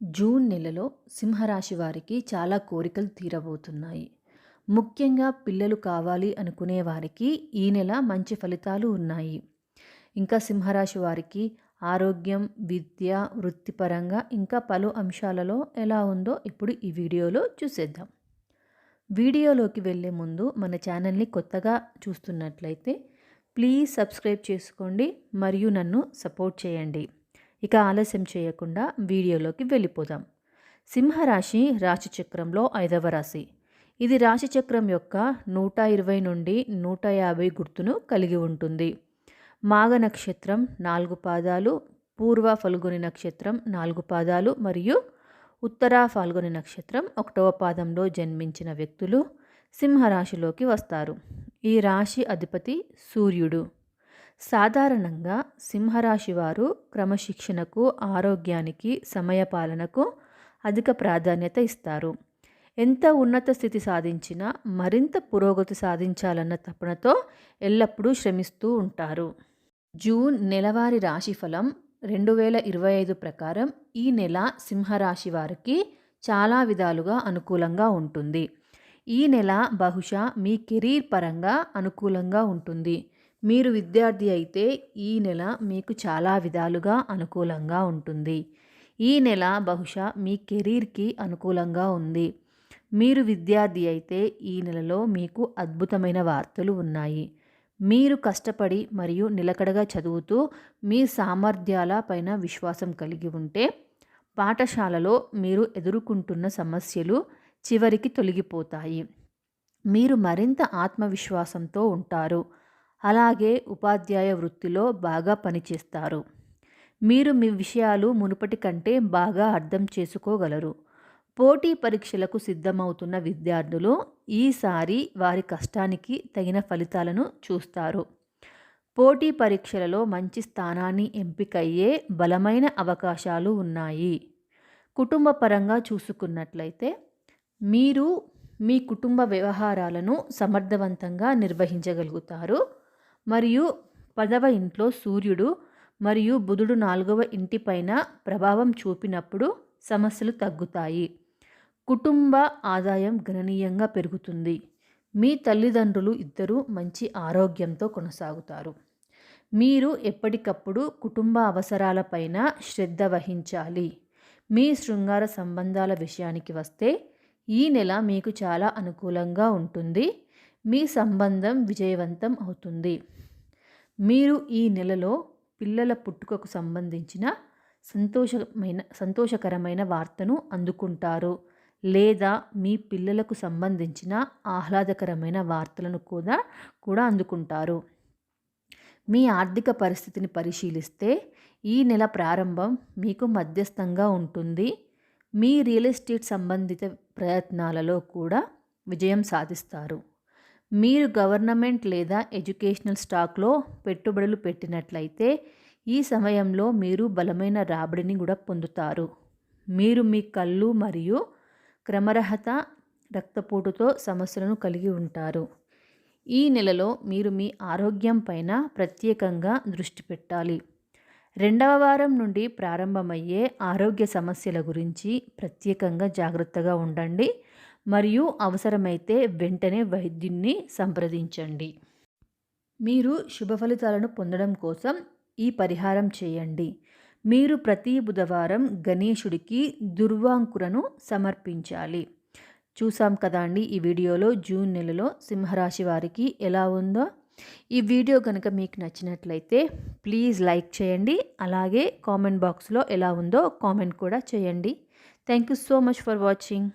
June నెలలో సింహరాశి వారికి చాలా కోరికలు తీరబోతున్నాయి. ముఖ్యంగా పిల్లలు కావాలి అనుకునే వారికి ఈ నెల మంచి ఫలితాలు ఉన్నాయి. ఇంకా సింహరాశి వారికి ఆరోగ్యం విద్య వృత్తిపరంగా ఇంకా పలు అంశాలలో ఎలా ఉందో ఇప్పుడు ఈ వీడియోలో చూసేద్దాం. వీడియోలోకి వెళ్ళే ముందు మన ఛానల్ని కొత్తగా చూస్తున్నట్లయితే ప్లీజ్ సబ్స్క్రైబ్ చేసుకోండి మరియు నన్ను సపోర్ట్ చేయండి. ఇక ఆలస్యం చేయకుండా వీడియోలోకి వెళ్ళిపోదాం. సింహరాశి రాశిచక్రంలో ఐదవ రాశి. ఇది రాశిచక్రం యొక్క నూట ఇరవై నుండి నూట యాభై గుర్తును కలిగి ఉంటుంది. మాఘ నక్షత్రం నాలుగు పాదాలు పూర్వ ఫల్గుని నక్షత్రం నాలుగు పాదాలు మరియు ఉత్తర ఫాల్గుని నక్షత్రం ఒకటవ పాదంలో జన్మించిన వ్యక్తులు సింహరాశిలోకి వస్తారు. ఈ రాశి అధిపతి సూర్యుడు. సాధారణంగా సింహరాశి వారు క్రమశిక్షణకు ఆరోగ్యానికి సమయపాలనకు అధిక ప్రాధాన్యత ఇస్తారు. ఎంత ఉన్నత స్థితి సాధించినా మరింత పురోగతి సాధించాలన్న తపనతో ఎల్లప్పుడూ శ్రమిస్తూ ఉంటారు. జూన్ నెలవారి రాశిఫలం రెండు వేల ఇరవై ఐదు ప్రకారం ఈ నెల సింహరాశి వారికి చాలా విధాలుగా అనుకూలంగా ఉంటుంది. ఈ నెల బహుశా మీ కెరీర్ పరంగా అనుకూలంగా ఉంటుంది. మీరు విద్యార్థి అయితే ఈ నెల మీకు చాలా విధాలుగా అనుకూలంగా ఉంటుంది. ఈ నెల బహుశా మీ కెరీర్కి అనుకూలంగా ఉంది. మీరు విద్యార్థి అయితే ఈ నెలలో మీకు అద్భుతమైన వార్తలు ఉన్నాయి. మీరు కష్టపడి మరియు నిలకడగా చదువుతూ మీ సామర్థ్యాల పైన విశ్వాసం కలిగి ఉంటే పాఠశాలలో మీరు ఎదుర్కొంటున్న సమస్యలు చివరికి తొలగిపోతాయి. మీరు మరింత ఆత్మవిశ్వాసంతో ఉంటారు. అలాగే ఉపాధ్యాయ వృత్తిలో బాగా పనిచేస్తారు. మీరు మీ విషయాలు మునుపటి కంటే బాగా అర్థం చేసుకోగలరు. పోటీ పరీక్షలకు సిద్ధమవుతున్న విద్యార్థులు ఈసారి వారి కష్టానికి తగిన ఫలితాలను చూస్తారు. పోటీ పరీక్షలలో మంచి స్థానాన్ని ఎంపికయ్యే బలమైన అవకాశాలు ఉన్నాయి. కుటుంబ పరంగా చూసుకున్నట్లయితే మీరు మీ కుటుంబ వ్యవహారాలను సమర్థవంతంగా నిర్వహించగలుగుతారు. మరియు పదవ ఇంట్లో సూర్యుడు మరియు బుధుడు నాలుగవ ఇంటిపైన ప్రభావం చూపినప్పుడు సమస్యలు తగ్గుతాయి. కుటుంబ ఆదాయం గణనీయంగా పెరుగుతుంది. మీ తల్లిదండ్రులు ఇద్దరూ మంచి ఆరోగ్యంతో కొనసాగుతారు. మీరు ఎప్పటికప్పుడు కుటుంబ అవసరాలపైన శ్రద్ధ వహించాలి. మీ శృంగార సంబంధాల విషయానికి వస్తే ఈ నెల మీకు చాలా అనుకూలంగా ఉంటుంది. మీ సంబంధం విజయవంతం అవుతుంది. మీరు ఈ నెలలో పిల్లల పుట్టుకకు సంబంధించిన సంతోషమైన సంతోషకరమైన వార్తను అందుకుంటారు. లేదా మీ పిల్లలకు సంబంధించిన ఆహ్లాదకరమైన వార్తలను కూడా కూడా అందుకుంటారు. మీ ఆర్థిక పరిస్థితిని పరిశీలిస్తే ఈ నెల ప్రారంభం మీకు మధ్యస్థంగా ఉంటుంది. మీ రియల్ ఎస్టేట్ సంబంధిత ప్రయత్నాలలో కూడా విజయం సాధిస్తారు. మీరు గవర్నమెంట్ లేదా ఎడ్యుకేషనల్ స్టాక్లో పెట్టుబడులు పెట్టినట్లయితే ఈ సమయంలో మీరు బలమైన రాబడిని కూడా పొందుతారు. మీరు మీ కళ్ళు మరియు క్రమరహత రక్తపోటుతో సమస్యలను కలిగి ఉంటారు. ఈ నెలలో మీరు మీ ఆరోగ్యం పైన ప్రత్యేకంగా దృష్టి పెట్టాలి. రెండవ వారం నుండి ప్రారంభమయ్యే ఆరోగ్య సమస్యల గురించి ప్రత్యేకంగా జాగ్రత్తగా ఉండండి. మరియు అవసరమైతే వెంటనే వైద్యున్ని సంప్రదించండి. మీరు శుభ ఫలితాలను పొందడం కోసం ఈ పరిహారం చేయండి. మీరు ప్రతి బుధవారం గణేశుడికి దుర్వాంకురను సమర్పించాలి. చూసాం కదా అండి ఈ వీడియోలో జూన్ నెలలో సింహరాశి వారికి ఎలా ఉందో? ఈ వీడియో కనుక మీకు నచ్చినట్లయితే ప్లీజ్ లైక్ చేయండి. అలాగే కామెంట్ బాక్స్లో ఎలా ఉందో కామెంట్ కూడా చేయండి. Thank you so much for watching.